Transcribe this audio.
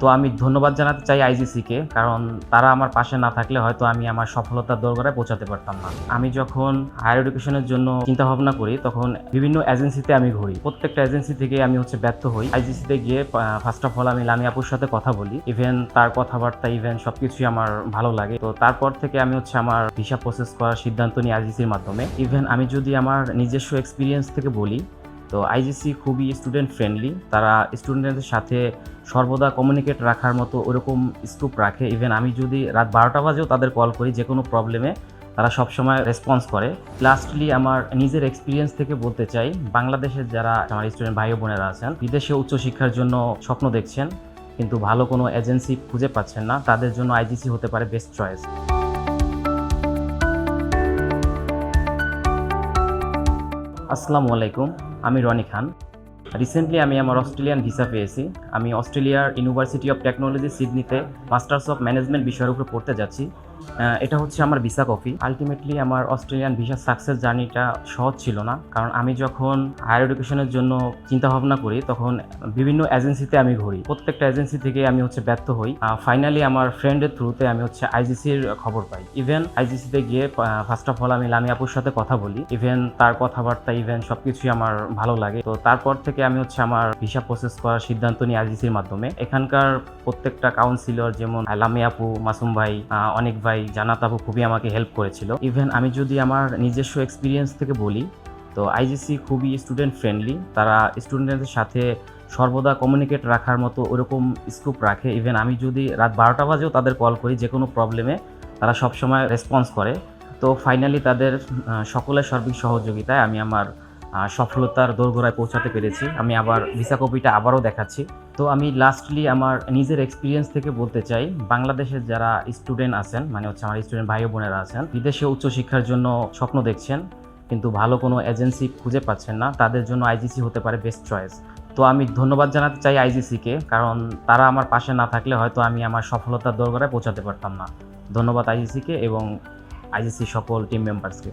তো আমি ধন্যবাদ জানাতে চাই আইজিসিকে, কারণ তারা আমার পাশে না থাকলে হয়তো আমি আমার সফলতার দোরগোড়ায় পৌঁছাতে পারতাম না। আমি যখন হায়ার এডুকেশনের জন্য চিন্তা ভাবনা করি, তখন বিভিন্ন এজেন্সিতে আমি ঘুরি। প্রত্যেকটা এজেন্সি থেকে আমি হচ্ছে ব্যর্থ হই। আইজিসিতে গিয়ে ফার্স্ট অফ অল আমি লামি আপুর সাথে কথা বলি। ইভেন তার কথাবার্তা ইভেন সবকিছুই আমার ভালো লাগে। তো তারপর থেকে আমি হচ্ছে আমার ভিসা প্রসেস করার সিদ্ধান্ত নিই আইজিসির মাধ্যমে। ইভেন আমি যদি আমার নিজস্ব এক্সপিরিয়েন্স থেকে বলি তো আইজিসি খুবই স্টুডেন্ট ফ্রেন্ডলি তারা স্টুডেন্টদের সাথে সর্বদা কমিউনিকেট রাখার মতো ওরকম স্কোপ রাখে। ইভেন আমি যদি রাত বারোটা বাজেও তাদের কল করি, যে কোনো প্রবলেমে তারা সবসময় রেসপন্স করে। লাস্টলি আমার নিজের এক্সপিরিয়েন্স থেকে বলতে চাই, বাংলাদেশের যারা আমার স্টুডেন্ট ভাই বোনেরা আছেন, বিদেশে উচ্চশিক্ষার জন্য স্বপ্ন দেখছেন, কিন্তু ভালো কোনো এজেন্সি খুঁজে পাচ্ছেন না, তাদের জন্য আইজিসি হতে পারে বেস্ট চয়েস আসসালামু আলাইকুম। আমি রনি খান। রিসেন্টলি আমি আমার অস্ট্রেলিয়ান ভিসা পেয়েছি। আমি অস্ট্রেলিয়ার ইউনিভার্সিটি অফ টেকনোলজি সিডনিতে মাস্টার্স অফ ম্যানেজমেন্ট বিষয়ের উপর পড়তে যাচ্ছি। এটা হচ্ছে আমার ভিসা কপি। আলটিমেটলি আমার অস্ট্রেলিয়ান ভিসা সাকসেস জার্নিটা সহজ ছিল না। কারণ আমি যখন হায়ার এডুকেশনের জন্য চিন্তা ভাবনা করি, তখন বিভিন্ন এজেন্সিতে আমি ঘুরি। প্রত্যেকটা এজেন্সি থেকে আমি হচ্ছে ব্যর্থ হই। ফাইনালি আমার ফ্রেন্ডের থ্রুতে আমি হচ্ছে আইজিসির খবর পাই। ইভেন আইজিসিতে গিয়ে ফার্স্ট অফ অল আমি লামি আপুর সাথে কথা বলি। ইভেন তার কথাবার্তা ইভেন সবকিছুই আমার ভালো লাগে। তো তারপর থেকে আমি হচ্ছে আমার ভিসা প্রসেস করার সিদ্ধান্ত নিই আইজিসির মাধ্যমে। এখানকার প্রত্যেকটা কাউন্সিলর যেমন লামি আপু মাসুম ভাই অনেক ভাই জানাত আপু খুবই আমাকে হেল্প করেছিল। ইভেন আমি যদি আমার নিজস্ব এক্সপিরিয়েন্স থেকে বলি, তো আইজিসি খুবই স্টুডেন্ট ফ্রেন্ডলি তারা স্টুডেন্টদের সাথে সর্বদা কমিউনিকেট রাখার মতো ওরকম স্কোপ রাখে। ইভেন আমি যদি রাত বারোটা বাজেও তাদের কল করি, যে কোনো প্রবলেমে তারা সবসময় রেসপন্স করে। তো ফাইনালি তাদের সকলের সার্বিক সহযোগিতায় আমি আমার সফলতার দোরগোড়ায় পৌঁছাতে পেরেছি। আমি আবার ভিসা কপিটা আবারও দেখাচ্ছি। তো আমি লাস্টলি আমার নিজের এক্সপিরিয়েন্স থেকে বলতে চাই, বাংলাদেশের যারা স্টুডেন্ট আছেন মানে হচ্ছে আমার স্টুডেন্ট ভাই বোনেরা আছেন, বিদেশে উচ্চশিক্ষার জন্য স্বপ্ন দেখছেন, কিন্তু ভালো কোনো এজেন্সি খুঁজে পাচ্ছেন না, তাদের জন্য আইজিসি হতে পারে বেস্ট চয়েস তো আমি ধন্যবাদ জানাতে চাই আইজিসিকে কারণ তারা আমার পাশে না থাকলে হয়তো আমি আমার সফলতার দোরগোড়ায় পৌঁছাতে পারতাম না। ধন্যবাদ আইজিসিকে এবং আইজিসি সকল টিম মেম্বার্সকে